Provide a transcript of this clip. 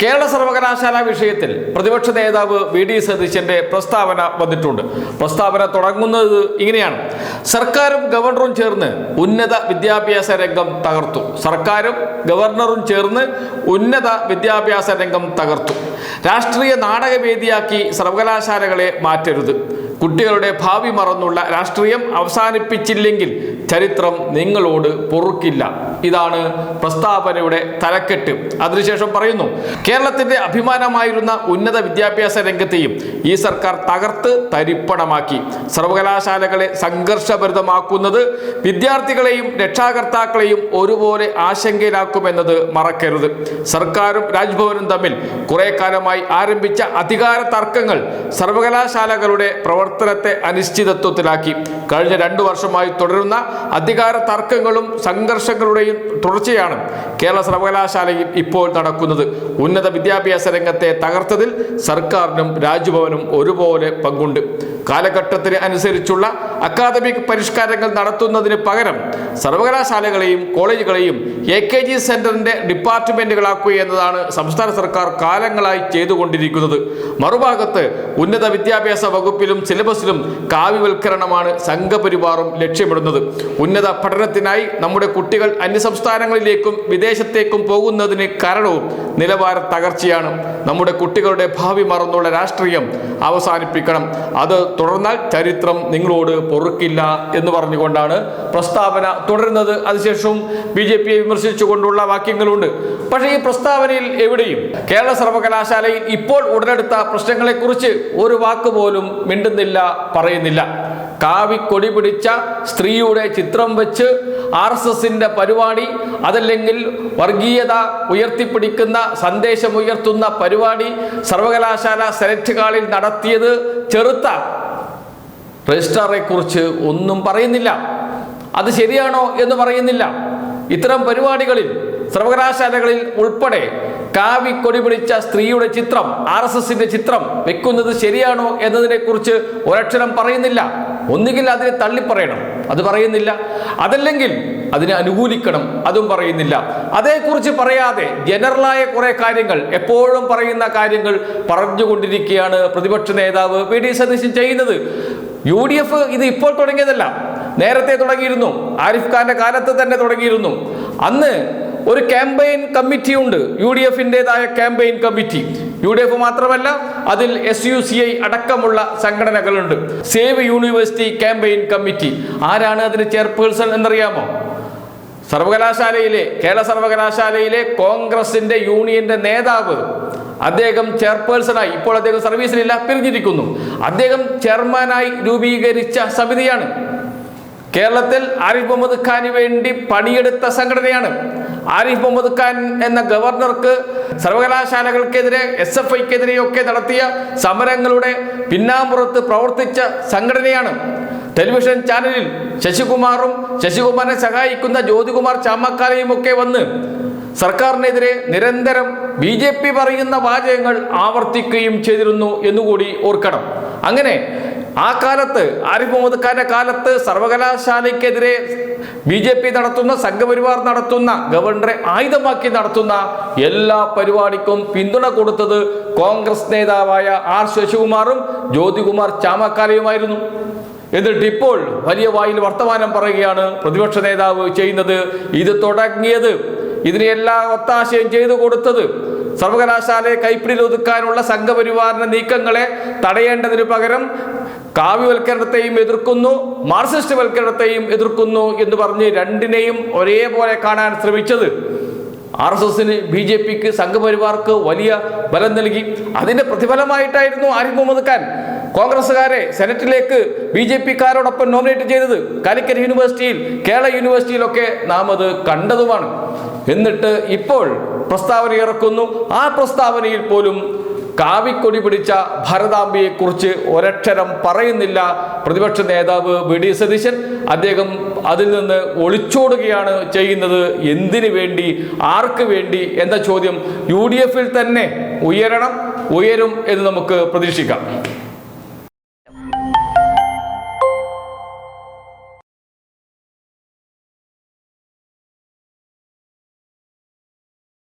കേരള സർവകലാശാല വിഷയത്തിൽ പ്രതിപക്ഷ നേതാവ് വി ഡി സതീശന്റെ പ്രസ്താവന വന്നിട്ടുണ്ട്. പ്രസ്താവന തുടങ്ങുന്നത് ഇങ്ങനെയാണ്. സർക്കാരും ഗവർണറും ചേർന്ന് ഉന്നത വിദ്യാഭ്യാസ രംഗം തകർത്തു. സർക്കാരും ഗവർണറും ചേർന്ന് ഉന്നത വിദ്യാഭ്യാസ രംഗം തകർത്തു. രാഷ്ട്രീയ നാടകവേദിയാക്കി സർവകലാശാലകളെ മാറ്റരുത്. കുട്ടികളുടെ ഭാവി മറന്നുള്ള രാഷ്ട്രീയം അവസാനിപ്പിച്ചില്ലെങ്കിൽ ചരിത്രം നിങ്ങളോട് പൊറുക്കില്ല. ഇതാണ് പ്രസ്താവനയുടെ തലക്കെട്ട്. അതിനുശേഷം പറയുന്നു കേരളത്തിന്റെ അഭിമാനമായിരുന്ന ഉന്നത വിദ്യാഭ്യാസ രംഗത്തെയും ഈ സർക്കാർ തകർത്ത് തരിപ്പണമാക്കി. സർവകലാശാലകളെ സംഘർഷഭരിതമാക്കുന്നത് വിദ്യാർത്ഥികളെയും രക്ഷാകർത്താക്കളെയും ഒരുപോലെ ആശങ്കയിലാക്കുമെന്നത് മറക്കരുത്. സർക്കാരും രാജ്ഭവനും തമ്മിൽ കുറെ കാലമായി ആരംഭിച്ച അധികാര തർക്കങ്ങൾ സർവകലാശാലകളുടെ പ്രവർത്തനത്തെ അനിശ്ചിതത്വത്തിലാക്കി. കഴിഞ്ഞ രണ്ടു വർഷമായി തുടരുന്ന അധികാര തർക്കങ്ങളും സംഘർഷങ്ങളുടെയും തുടർച്ചയാണ് കേരള സർവകലാശാലയിൽ ഇപ്പോൾ നടക്കുന്നത്. ഉന്നത വിദ്യാഭ്യാസ രംഗത്തെ തകർത്തതിൽ സർക്കാരിനും രാജ്ഭവനും ഒരുപോലെ പങ്കുണ്ട്. കാലഘട്ടത്തിന് അനുസരിച്ചുള്ള അക്കാദമിക് പരിഷ്കാരങ്ങൾ നടത്തുന്നതിന് പകരം സർവകലാശാലകളെയും കോളേജുകളെയും എ കെ ജി സെന്ററിന്റെ ഡിപ്പാർട്ട്മെന്റുകളാക്കുക എന്നതാണ് സംസ്ഥാന സർക്കാർ കാലങ്ങളായി ചെയ്തുകൊണ്ടിരിക്കുന്നത്. മറുഭാഗത്ത് ഉന്നത വിദ്യാഭ്യാസ വകുപ്പിലും സിലബസിലും കാവ്യവൽക്കരണമാണ് സംഘപരിവാറും ലക്ഷ്യമിടുന്നത്. ഉന്നത പഠനത്തിനായി നമ്മുടെ കുട്ടികൾ അന്യസംസ്ഥാനങ്ങളിലേക്കും വിദേശത്തേക്കും പോകുന്നതിന് കാരണവും നിലവാര തകർച്ചയാണ്. നമ്മുടെ കുട്ടികളുടെ ഭാവി മറന്നുള്ള രാഷ്ട്രീയം അവസാനിപ്പിക്കണം. അത് തുടർന്നാൽ ചരിത്രം നിങ്ങളോട് പൊറുക്കില്ല എന്ന് പറഞ്ഞുകൊണ്ടാണ് പ്രസ്താവന തുടരുന്നത്. അതിനുശേഷവും ബി ജെ പിയെ വിമർശിച്ചുകൊണ്ടുള്ള വാക്യങ്ങളുണ്ട്. പക്ഷേ ഈ പ്രസ്താവനയിൽ എവിടെയും കേരള സർവകലാശാലയിൽ ഇപ്പോൾ ഉടലെടുത്ത പ്രശ്നങ്ങളെക്കുറിച്ച് ഒരു വാക്ക് പോലും മിണ്ടുന്നില്ല പറയുന്നില്ല. കാവി കൊടി പിടിച്ച സ്ത്രീയുടെ ചിത്രം വെച്ച് ആർ എസ് എസിന്റെ പരിപാടി അതല്ലെങ്കിൽ വർഗീയത ഉയർത്തിപ്പിടിക്കുന്ന സന്ദേശം ഉയർത്തുന്ന പരിപാടി സർവകലാശാല സെനറ്റ് ഹാളിൽ നടത്തിയത് ചെറുത്ത രജിസ്ട്രാറെ കുറിച്ച് ഒന്നും പറയുന്നില്ല. അത് ശരിയാണോ എന്ന് പറയുന്നില്ല. ഇത്തരം പരിപാടികളിൽ സർവകലാശാലകളിൽ ഉൾപ്പെടെ കാവി കൊടി പിടിച്ച സ്ത്രീയുടെ ചിത്രം ആർ എസ് എസിന്റെ ചിത്രം വെക്കുന്നത് ശരിയാണോ എന്നതിനെ കുറിച്ച് ഒരക്ഷരം പറയുന്നില്ല. ഒന്നുകിൽ അതിനെ തള്ളിപ്പറയണം അത് പറയുന്നില്ല. അതല്ലെങ്കിൽ അതിനെ അനുകൂലിക്കണം അതും പറയുന്നില്ല. അതേക്കുറിച്ച് പറയാതെ ജനറലായ കുറെ കാര്യങ്ങൾ എപ്പോഴും പറയുന്ന കാര്യങ്ങൾ പറഞ്ഞുകൊണ്ടിരിക്കുകയാണ് പ്രതിപക്ഷ നേതാവ് വി ഡി സതീശൻ ചെയ്യുന്നത്. യു ഡി എഫ് ഇത് ഇപ്പോൾ തുടങ്ങിയതല്ല. നേരത്തെ തുടങ്ങിയിരുന്നു. ആരിഫ് ഖാന്റെ കാലത്ത് തന്നെ തുടങ്ങിയിരുന്നു. അന്ന് ഒരു ക്യാമ്പയിൻ കമ്മിറ്റി ഉണ്ട്. U D എഫിന്റെതായ campaign committee. U D F മാത്രമല്ല അതിൽ എസ് യു സി ഐ അടക്കമുള്ള സംഘടനകളുണ്ട്. Save university campaign committee. ആരാണ് അതിന് ചെയർപേഴ്സൺ എന്നറിയാമോ? സർവകലാശാലയിലെ കേരള സർവകലാശാലയിലെ കോൺഗ്രസിന്റെ യൂണിയന്റെ നേതാവ് അദ്ദേഹം ചെയർപേഴ്സണായി ഇപ്പോൾ അദ്ദേഹം സർവീസിലില്ല പിരിഞ്ഞിരിക്കുന്നു. അദ്ദേഹം ചെയർമാനായി രൂപീകരിച്ച സമിതിയാണ്. കേരളത്തിൽ ആരിഫ് മുഹമ്മദ് ഖാന് വേണ്ടി പണിയെടുത്ത സംഘടനയാണ്. ആരിഫ് മുഹമ്മദ് ഖാൻ എന്ന ഗവർണർക്ക് സർവകലാശാലകൾക്കെതിരെ എസ് എഫ് ഐക്കെതിരെയൊക്കെ നടത്തിയ സമരങ്ങളുടെ പിന്നാമ്പുറത്ത് പ്രവർത്തിച്ച സംഘടനയാണ്. ടെലിവിഷൻ ചാനലിൽ ശശികുമാറും ശശികുമാറിനെ സഹായിക്കുന്ന ജ്യോതികുമാർ ചാമക്കാലയും ഒക്കെ വന്ന് സർക്കാരിനെതിരെ നിരന്തരം ബി ജെ പി പറയുന്ന വാചകങ്ങൾ ആവർത്തിക്കുകയും ചെയ്തിരുന്നു എന്നുകൂടി ഓർക്കണം. അങ്ങനെ ആ കാലത്ത് ആരിഫ് മുഹമ്മദ് ഖാന്റെ കാലത്ത് സർവകലാശാലയ്ക്കെതിരെ ബി ജെ പി നടത്തുന്ന സംഘപരിവാർ നടത്തുന്ന ഗവർണറെ ആയുധമാക്കി നടത്തുന്ന എല്ലാ പരിപാടിക്കും പിന്തുണ കൊടുത്തത് കോൺഗ്രസ് നേതാവായ ആർ ശശികുമാറും ജ്യോതികുമാർ ചാമക്കാലയുമായിരുന്നു. എന്നിട്ട് ഇപ്പോൾ വലിയ വായിൽ വർത്തമാനം പറയുകയാണ് പ്രതിപക്ഷ നേതാവ് ചെയ്യുന്നത്. ഇത് തുടങ്ങിയത് ഇതിനെ ഒത്താശയം ചെയ്തു കൊടുത്തത് സർവകലാശാലയെ കൈപ്പിടിയിൽ ഒതുക്കാനുള്ള സംഘപരിവാറിന്റെ നീക്കങ്ങളെ തടയേണ്ടതിന് പകരം കാവ്യവൽക്കരണത്തെയും എതിർക്കുന്നു മാർക്സിസ്റ്റ് വൽക്കരണത്തെയും എതിർക്കുന്നു എന്ന് പറഞ്ഞ് രണ്ടിനെയും ഒരേപോലെ കാണാൻ ശ്രമിച്ചത്. ആർ എസ് എസിന് ബി ജെ പിക്ക് സംഘപരിവാർക്ക് വലിയ ബലം നൽകി. അതിന്റെ പ്രതിഫലമായിട്ടായിരുന്നു ആരിഫ് മുഹമ്മദ് ഖാൻ. കോൺഗ്രസ്സുകാരെ സെനറ്റിലേക്ക് ബി ജെ പിക്കാരോടൊപ്പം നോമിനേറ്റ് ചെയ്തത് കാലിക്കറ്റ് യൂണിവേഴ്സിറ്റിയിൽ കേരള യൂണിവേഴ്സിറ്റിയിലൊക്കെ നാം അത് കണ്ടതുമാണ്. എന്നിട്ട് ഇപ്പോൾ പ്രസ്താവന ഇറക്കുന്നു. ആ പ്രസ്താവനയിൽ പോലും കാവിക്കൊടി പിടിച്ച ഭരതാംബിയെക്കുറിച്ച് ഒരക്ഷരം പറയുന്നില്ല പ്രതിപക്ഷ നേതാവ് വി ഡി സതീശൻ. അദ്ദേഹം അതിൽ നിന്ന് ഒളിച്ചോടുകയാണ് ചെയ്യുന്നത്. എന്തിനു വേണ്ടി ആർക്ക് വേണ്ടി എന്ന ചോദ്യം യു തന്നെ ഉയരണം ഉയരും എന്ന് നമുക്ക് പ്രതീക്ഷിക്കാം.